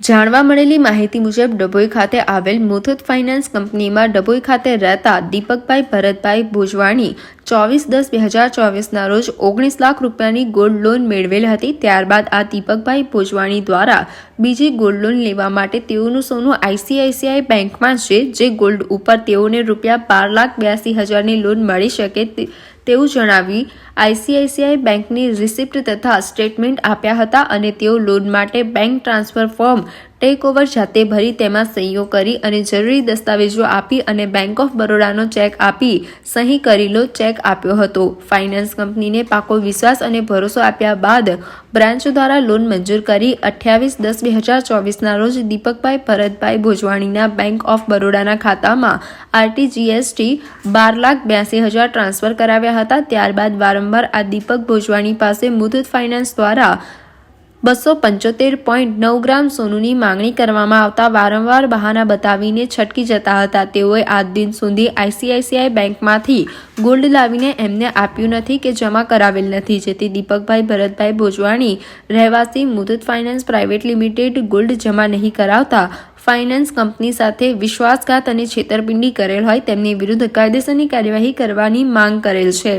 જાણવા મળેલી માહિતી મુજબ ડભોઈ ખાતે આવેલ મુથુત ફાઇનાન્સ કંપનીમાં ડભોઈ ખાતે રહેતા દીપકભાઈ ભરતભાઈ ભુજવાણી ચોવીસ દસ બે હજાર ચોવીસના રોજ ઓગણીસ લાખ રૂપિયાની ગોલ્ડ લોન મેળવેલ હતી. ત્યારબાદ આ દીપકભાઈ ભોજવાણી દ્વારા બીજી ગોલ્ડ લોન લેવા માટે તેઓનું સોનું આઈસીઆઈસીઆઈ બેંકમાં છે. જે ગોલ્ડ ઉપર તેઓને રૂપિયા બાર લાખ બ્યાસી હજારની લોન મળી શકે તેવું જણાવી આઈસીઆઈસીઆઈ બેંકની રિસિપ્ટ તથા સ્ટેટમેન્ટ આપ્યા હતા અને તેઓ લોન માટે bank transfer form take over જાતે ભરી તેમાં સહીઓ કરી અને જરૂરી દસ્તાવેજો આપી અને બેંક ઓફ બરોડાનો ચેક આપી, સહી કરેલો ચેક આપ્યો હતો. ફાઇનાન્સ કંપનીને પાકો વિશ્વાસ અને ભરોસો આપ્યા બાદ બ્રાન્ચ દ્વારા લોન મંજૂર કરી અઠ્યાવીસ દસ બે હજાર ચોવીસના રોજ દીપકભાઈ ભરતભાઈ ભોજવાણીના બેંક ઓફ બરોડાના ખાતામાં આરટીજીએસટી બાર લાખ બ્યાસી હજાર ટ્રાન્સફર કરાવ્યા હતા. ત્યારબાદ વારંવાર આ દીપક ભોજવાણી પાસે મુથુત ફાઇનાન્સ દ્વારા બસો પંચોતેર પોઈન્ટ નવ ગ્રામ સોનુની માંગણી કરવામાં આવતા વારંવાર બહાના બતાવીને છટકી જતા હતા. તેઓએ આજ દિન સુધી આઈસીઆઈસીઆઈ બેંકમાંથી ગોલ્ડ લાવીને એમને આપ્યું નથી કે જમા કરાવેલ નથી. જેથી દીપકભાઈ ભરતભાઈ ભોજવાણી રહેવાસી Muthoot finance private limited gold જમા નહીં કરાવતા ફાઇનાન્સ કંપની સાથે વિશ્વાસઘાત અને છેતરપિંડી કરેલ હોય તેમની વિરુદ્ધ કાયદેસરની કાર્યવાહી કરવાની માંગ કરેલ છે.